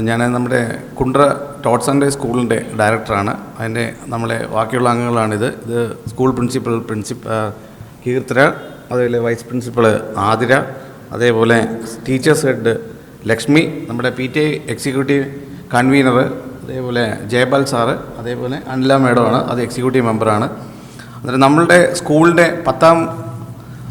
ഞാൻ നമ്മുടെ Kundara tots and സ്കൂളിന്റെ ഡയറക്ടറാണ്. അതിന്റെ നമ്മളെ ബാക്കിയുള്ള അംഗങ്ങളാണിത്. ഇത് സ്കൂൾ പ്രിൻസിപ്പൽ പ്രിൻസിപ്പ കീർത്തന അതേപോലെ വൈസ് പ്രിൻസിപ്പൾ ആതിര അതേപോലെ ടീച്ചേഴ്സ് ഹെഡ് ലക്ഷ്മി നമ്മുടെ P T I executive convener അതേപോലെ ജയപാൽ സാറ് അതേപോലെ അനില മേഡമാണ്. അത് എക്സിക്യൂട്ടീവ് മെമ്പറാണ്. അന്നേരം നമ്മളുടെ സ്കൂളിന്റെ പത്താം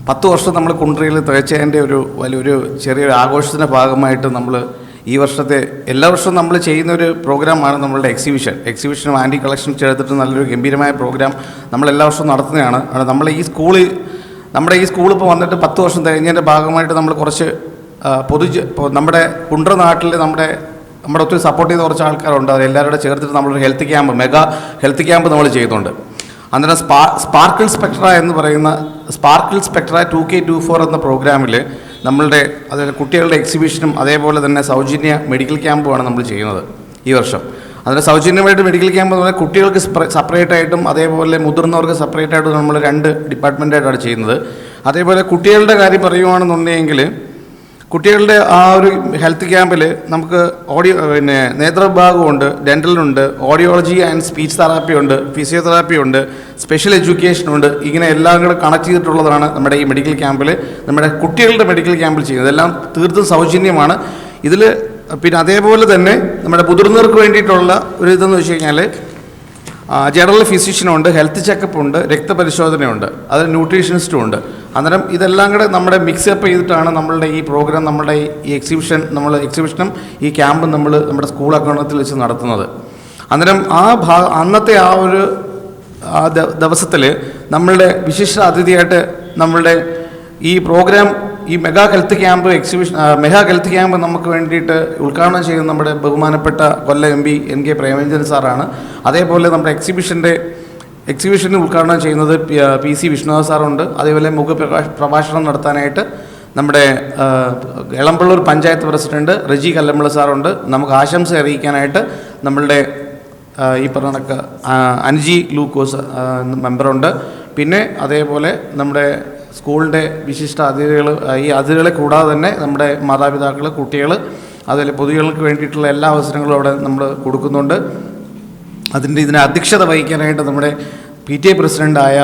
പത്ത് വർഷം നമ്മൾ കുണ്ട്രയിൽ തികച്ചതിന്റെ ഒരു വലിയൊരു ചെറിയൊരു ആഘോഷത്തിന്റെ ഭാഗമായിട്ട് നമ്മൾ ഈ വർഷത്തെ എല്ലാ വർഷവും നമ്മൾ ചെയ്യുന്ന ഒരു പ്രോഗ്രാമാണ് നമ്മളുടെ എക്സിബിഷൻ എക്സിബിഷനും ആന്റി കളക്ഷൻ ചേർത്തിട്ട് നല്ലൊരു ഗംഭീരമായ പ്രോഗ്രാം നമ്മൾ എല്ലാ വർഷവും നടത്തുന്നതാണ്. അവിടെ നമ്മൾ ഈ സ്കൂളിൽ നമ്മുടെ ഈ സ്കൂൾ ഇപ്പോൾ വന്നിട്ട് പത്ത് വർഷം തികഞ്ഞതിന്റെ ഭാഗമായിട്ട് നമ്മൾ കുറച്ച് പൊതു നമ്മുടെ കുണ്ട്ര നാട്ടിൽ നമ്മുടെ നമ്മുടെ ഒത്തിരി സപ്പോർട്ട് ചെയ്ത കുറച്ച് ആൾക്കാരുണ്ട്. അത് എല്ലാവരുടെ ചേർത്തിട്ട് നമ്മളൊരു health camp mega health camp നമ്മൾ ചെയ്യുന്നുണ്ട്. അന്നേരം സ്പാ സ്പാർക്കിൾ സ്പെക്ട്ര എന്ന് പറയുന്ന sparkle spectra two K two four എന്ന പ്രോഗ്രാമിൽ നമ്മളുടെ അതായത് കുട്ടികളുടെ എക്സിബിഷനും അതേപോലെ തന്നെ സൗജന്യ മെഡിക്കൽ ക്യാമ്പുമാണ് നമ്മൾ ചെയ്യുന്നത് ഈ വർഷം. അതിന് സൗജന്യമായിട്ട് മെഡിക്കൽ ക്യാമ്പ് എന്ന് പറഞ്ഞാൽ കുട്ടികൾക്ക് സെപ്പറേറ്റ് ആയിട്ടും അതേപോലെ മുതിർന്നവർക്ക് സെപ്പറേറ്റ് ആയിട്ടും നമ്മൾ രണ്ട് ഡിപ്പാർട്ട്മെന്റായിട്ടാണ് ചെയ്യുന്നത്. അതേപോലെ കുട്ടികളുടെ കാര്യം പറയുവാണെന്നുണ്ടെങ്കിൽ കുട്ടികളുടെ ആ ഒരു ഹെൽത്ത് ക്യാമ്പിൽ നമുക്ക് ഓഡിയോ പിന്നെ നേത്രവിഭാഗമുണ്ട് ഡെന്റലുണ്ട് ഓഡിയോളജി ആൻഡ് സ്പീച്ച് തെറാപ്പി ഉണ്ട് ഫിസിയോതെറാപ്പി ഉണ്ട് സ്പെഷ്യൽ എഡ്യൂക്കേഷൻ ഉണ്ട്. ഇങ്ങനെ എല്ലാം കൂടെ കണക്ട് ചെയ്തിട്ടുള്ളതാണ് നമ്മുടെ ഈ മെഡിക്കൽ ക്യാമ്പിൽ നമ്മുടെ കുട്ടികളുടെ മെഡിക്കൽ ക്യാമ്പിൽ ചെയ്യുന്നത്. എല്ലാം തീർത്തും സൗജന്യമാണ്. ഇതിൽ പിന്നെ അതേപോലെ തന്നെ നമ്മുടെ മുതിർന്നവർക്ക് വേണ്ടിയിട്ടുള്ള ഒരു ഇതെന്ന് വെച്ച് കഴിഞ്ഞാൽ ജനറൽ ഫിസിഷ്യനുണ്ട് ഹെൽത്ത് ചെക്കപ്പ് ഉണ്ട് രക്തപരിശോധനയുണ്ട് അത് ന്യൂട്രീഷനിസ്റ്റും ഉണ്ട്. അന്നേരം ഇതെല്ലാം കൂടെ നമ്മുടെ മിക്സപ്പ് ചെയ്തിട്ടാണ് നമ്മളുടെ ഈ പ്രോഗ്രാം നമ്മുടെ ഈ എക്സിബിഷൻ നമ്മൾ എക്സിബിഷനും ഈ ക്യാമ്പും നമ്മൾ നമ്മുടെ സ്കൂൾ അക്കൗണ്ടത്തിൽ വെച്ച് നടത്തുന്നത്. അന്നേരം ആ ഭാ അന്നത്തെ ആ ഒരു ആ ദിവസത്തിൽ നമ്മളുടെ വിശിഷ്ട അതിഥിയായിട്ട് നമ്മളുടെ ഈ പ്രോഗ്രാം ഈ mega health camp exhibition mega health camp നമുക്ക് വേണ്ടിയിട്ട് ഉദ്ഘാടനം ചെയ്യുന്ന നമ്മുടെ ബഹുമാനപ്പെട്ട Kollam M P N K Premachandran സാറാണ്. അതേപോലെ നമ്മുടെ എക്സിബിഷന്റെ എക്സിബിഷൻ ഉദ്ഘാടനം ചെയ്യുന്നത് പി- സി വിഷ്ണുനാഥ് സാറുണ്ട്. അതേപോലെ മുഖ പ്രഭാഷണം നടത്താനായിട്ട് നമ്മുടെ എളമ്പള്ളൂർ പഞ്ചായത്ത് പ്രസിഡന്റ് റജി കല്ലമ്പള സാറുണ്ട്. നമുക്ക് ആശംസ അറിയിക്കാനായിട്ട് നമ്മളുടെ ഈ പറഞ്ഞ ആ, അൻജി ലൂക്കോസ് മെമ്പറുണ്ട്. പിന്നെ അതേപോലെ നമ്മുടെ സ്കൂളിന്റെ വിശിഷ്ട അതിഥികൾ ഈ അതിഥികളെ കൂടാതെ തന്നെ നമ്മുടെ മാതാപിതാക്കൾ കുട്ടികൾ അതുപോലെ പൊതുജനങ്ങൾക്ക് വേണ്ടിയിട്ടുള്ള എല്ലാ അവസരങ്ങളും അവിടെ നമ്മൾ കൊടുക്കുന്നുണ്ട്. അതിന്റെ ഇതിനെ അധ്യക്ഷത വഹിക്കാനായിട്ട് നമ്മുടെ പി ടി എ പ്രസിഡന്റായ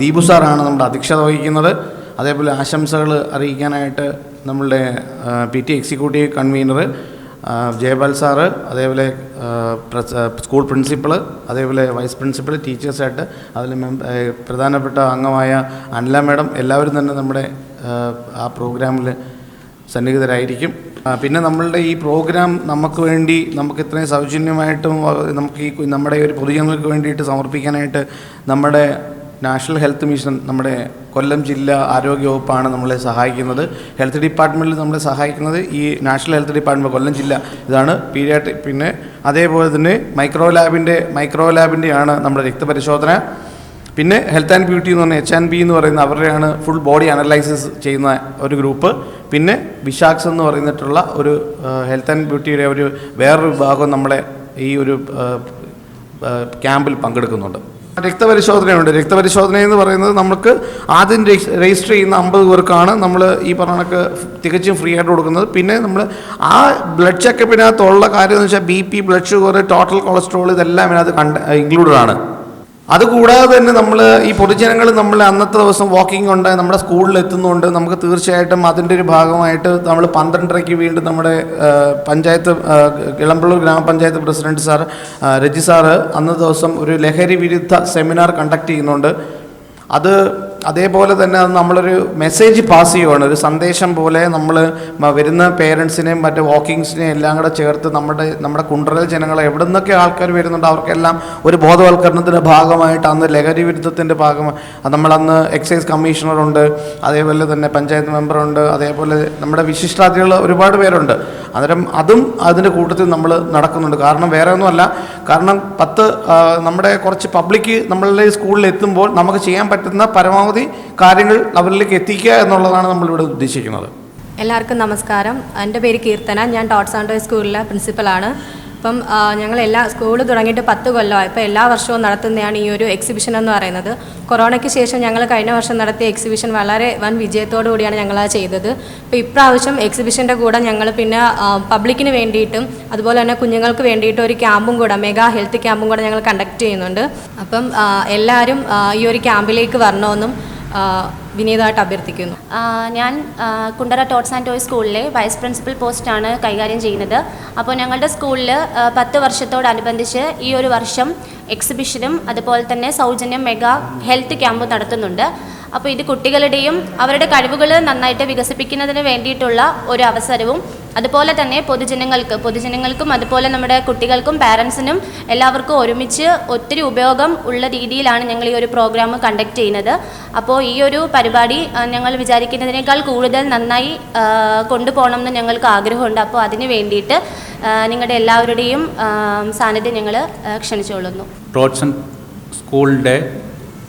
ദീപു സാറാണ് നമ്മുടെ അധ്യക്ഷത വഹിക്കുന്നത്. അതേപോലെ ആശംസകൾ അറിയിക്കാനായിട്ട് നമ്മളുടെ P T executive convener Jayapal sir അതേപോലെ സ്കൂൾ പ്രിൻസിപ്പൾ അതേപോലെ വൈസ് പ്രിൻസിപ്പൾ ടീച്ചേഴ്സായിട്ട് അതിൽ പ്രധാനപ്പെട്ട അംഗമായ അനില മേഡം എല്ലാവരും തന്നെ നമ്മുടെ ആ പ്രോഗ്രാമിൽ സന്നിഹിതരായിരിക്കും. പിന്നെ നമ്മളുടെ ഈ പ്രോഗ്രാം നമുക്ക് വേണ്ടി നമുക്ക് ഇത്രയും സൗജന്യമായിട്ടും നമുക്ക് ഈ നമ്മുടെ ഒരു പൊതുജനങ്ങൾക്ക് വേണ്ടിയിട്ട് സമർപ്പിക്കാനായിട്ട് നമ്മുടെ നാഷണൽ ഹെൽത്ത് മിഷൻ നമ്മുടെ കൊല്ലം ജില്ലാ ആരോഗ്യ വകുപ്പാണ് നമ്മളെ സഹായിക്കുന്നത്. ഹെൽത്ത് ഡിപ്പാർട്ട്മെന്റിൽ നമ്മളെ സഹായിക്കുന്നത് ഈ നാഷണൽ ഹെൽത്ത് ഡിപ്പാർട്ട്മെന്റ് കൊല്ലം ജില്ല. ഇതാണ് പീരിയാട്രി പിന്നെ അതേപോലെ തന്നെ മൈക്രോ ലാബിന്റെ മൈക്രോ ലാബിന്റെയാണ് നമ്മുടെ രക്തപരിശോധന. പിന്നെ ഹെൽത്ത് ആൻഡ് ബ്യൂട്ടി എന്ന് പറഞ്ഞാൽ എച്ച് ആൻഡ് ബി എന്ന് പറയുന്ന അവരുടെയാണ് ഫുൾ ബോഡി അനലൈസിസ് ചെയ്യുന്ന ഒരു ഗ്രൂപ്പ് പിന്നെ വിഷാക്സ് എന്ന് പറയുന്നിട്ടുള്ള ഒരു ഹെൽത്ത് ആൻഡ് ബ്യൂട്ടിയുടെ ഒരു വേറൊരു വിഭാഗം നമ്മളെ ഈ ഒരു ക്യാമ്പിൽ പങ്കെടുക്കുന്നുണ്ട്. രക്തപരിശോധനയുണ്ട്. രക്തപരിശോധന എന്ന് പറയുന്നത് നമുക്ക് ആദ്യം രജിസ്റ്റർ ചെയ്യുന്ന അമ്പത് പേർക്കാണ് നമ്മൾ ഈ പറഞ്ഞൊക്കെ തികച്ചും ഫ്രീ ആയിട്ട് കൊടുക്കുന്നത്. പിന്നെ നമ്മൾ ആ ബ്ലഡ് ചെക്കപ്പിനകത്തുള്ള കാര്യം എന്ന് വെച്ചാൽ B P blood sugar total cholesterol ഇതെല്ലാം ഇതിനകത്ത് കണ്ട് ഇൻക്ലൂഡഡ് ആണ്. അതുകൂടാതെ തന്നെ നമ്മൾ ഈ പൊതുജനങ്ങൾ നമ്മൾ അന്നത്തെ ദിവസം വാക്കിംഗ് ഉണ്ട് നമ്മുടെ സ്കൂളിൽ എത്തുന്നുണ്ട്. നമുക്ക് തീർച്ചയായിട്ടും അതിന്റെ ഒരു ഭാഗമായിട്ട് നമ്മൾ പന്ത്രണ്ടരയ്ക്ക് വീണ്ടും നമ്മുടെ പഞ്ചായത്ത് ഇളമ്പള്ളൂർ ഗ്രാമപഞ്ചായത്ത് പ്രസിഡന്റ് സാർ രജി സാറ് അന്നത്തെ ദിവസം ഒരു ലഹരി വിരുദ്ധ സെമിനാർ കണ്ടക്ട് ചെയ്യുന്നുണ്ട്. അത് അതേപോലെ തന്നെ അത് നമ്മളൊരു മെസ്സേജ് പാസ് ചെയ്യുവാണ്. ഒരു സന്ദേശം പോലെ നമ്മൾ വരുന്ന പേരൻസിനെയും മറ്റ് വാക്കിങ്സിനെയും എല്ലാം കൂടെ ചേർത്ത് നമ്മുടെ നമ്മുടെ കുണ്ടറൽ ജനങ്ങളെ എവിടെ നിന്നൊക്കെ ആൾക്കാർ വരുന്നുണ്ട് അവർക്കെല്ലാം ഒരു ബോധവൽക്കരണത്തിന്റെ ഭാഗമായിട്ട് അന്ന് ലഹരി വിരുദ്ധത്തിന്റെ ഭാഗമായി നമ്മളന്ന് എക്സൈസ് കമ്മീഷണറുണ്ട് അതേപോലെ തന്നെ പഞ്ചായത്ത് മെമ്പറുണ്ട് അതേപോലെ നമ്മുടെ വിശിഷ്ടാതിഥികൾ ഒരുപാട് പേരുണ്ട്. അന്നേരം അതും അതിന്റെ കൂട്ടത്തിൽ നമ്മൾ നടക്കുന്നുണ്ട്. കാരണം വേറെ ഒന്നുമല്ല. കാരണം പത്ത് നമ്മുടെ കുറച്ച് പബ്ലിക് നമ്മളുടെ സ്കൂളിൽ എത്തുമ്പോൾ നമുക്ക് ചെയ്യാൻ പറ്റുന്ന പരമാവധി കാര്യങ്ങൾ അവരിലേക്ക് എത്തിക്കുക എന്നുള്ളതാണ് നമ്മളിവിടെ ഉദ്ദേശിക്കുന്നത്. എല്ലാവർക്കും നമസ്കാരം. എന്റെ പേര് കീർത്തന. ഞാൻ ടോട്ട്സ് ആൻഡ് സ്കൂളിലെ പ്രിൻസിപ്പലാണ്. അപ്പം ആ, ഞങ്ങൾ എല്ലാ സ്കൂൾ തുടങ്ങിയിട്ട് പത്ത് കൊല്ലമായി. ഇപ്പോൾ എല്ലാ വർഷവും നടത്തുന്നതാണ് ഈ ഒരു എക്സിബിഷൻ എന്ന് പറയുന്നത്. കൊറോണയ്ക്ക് ശേഷം ഞങ്ങൾ കഴിഞ്ഞ വർഷം നടത്തിയ എക്സിബിഷൻ വളരെ വൻ വിജയത്തോടു കൂടിയാണ് ഞങ്ങൾ അത് ചെയ്തത്. അപ്പോൾ ഇപ്രാവശ്യം എക്സിബിഷന്റെ കൂടെ ഞങ്ങൾ പിന്നെ പബ്ലിക്കിന് വേണ്ടിയിട്ടും അതുപോലെ തന്നെ കുഞ്ഞുങ്ങൾക്ക് വേണ്ടിയിട്ട് ഒരു ക്യാമ്പും കൂടെ മെഗാ ഹെൽത്ത് ക്യാമ്പും കൂടെ ഞങ്ങൾ കണ്ടക്ട് ചെയ്യുന്നുണ്ട്. അപ്പം എല്ലാവരും ഈ ഒരു ക്യാമ്പിലേക്ക് വരണമെന്നും വിനീതമായിട്ട് അഭ്യർത്ഥിക്കുന്നു. ഞാൻ കുണ്ടറ ടോട്ട്സ് ആൻഡ് ടോയ് സ്കൂളിലെ വൈസ് പ്രിൻസിപ്പൽ പോസ്റ്റാണ് കൈകാര്യം ചെയ്യുന്നത്. അപ്പോൾ ഞങ്ങളുടെ സ്കൂളിൽ പത്ത് വർഷത്തോടനുബന്ധിച്ച് ഈ ഒരു വർഷം എക്സിബിഷനും അതുപോലെ തന്നെ സൗജന്യം മെഗാ ഹെൽത്ത് ക്യാമ്പ് നടത്തുന്നുണ്ട്. അപ്പോൾ ഇത് കുട്ടികളുടെയും അവരുടെ കഴിവുകൾ നന്നായിട്ട് വികസിപ്പിക്കുന്നതിന് വേണ്ടിയിട്ടുള്ള ഒരു അവസരവും. അതുപോലെ തന്നെ പൊതുജനങ്ങൾക്ക് പൊതുജനങ്ങൾക്കും അതുപോലെ നമ്മുടെ കുട്ടികൾക്കും പാരൻസിനും എല്ലാവർക്കും ഒരുമിച്ച് ഒത്തിരി ഉപയോഗം ഉള്ള രീതിയിലാണ് ഞങ്ങൾ ഈ ഒരു പ്രോഗ്രാം കണ്ടക്ട് ചെയ്യുന്നത്. അപ്പോൾ ഈ ഒരു പരിപാടി ഞങ്ങൾ വിചാരിക്കുന്നതിനേക്കാൾ കൂടുതൽ നന്നായി കൊണ്ടുപോകണം എന്ന് ഞങ്ങൾക്ക് ആഗ്രഹമുണ്ട്. അപ്പോൾ അതിന് വേണ്ടിയിട്ട് നിങ്ങളുടെ എല്ലാവരുടെയും സാന്നിധ്യം ഞങ്ങൾ ക്ഷണിച്ചുകൊള്ളുന്നു. റോഡ്സൺ സ്കൂളിന്റെ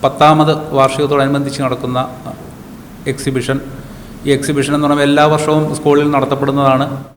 പത്താമത് വാർഷികത്തോടനുബന്ധിച്ച് നടക്കുന്ന എക്സിബിഷൻ. ഈ എക്സിബിഷൻ എന്ന് പറയുമ്പോൾ എല്ലാ വർഷവും സ്കൂളിൽ നടത്തപ്പെടുന്നതാണ്.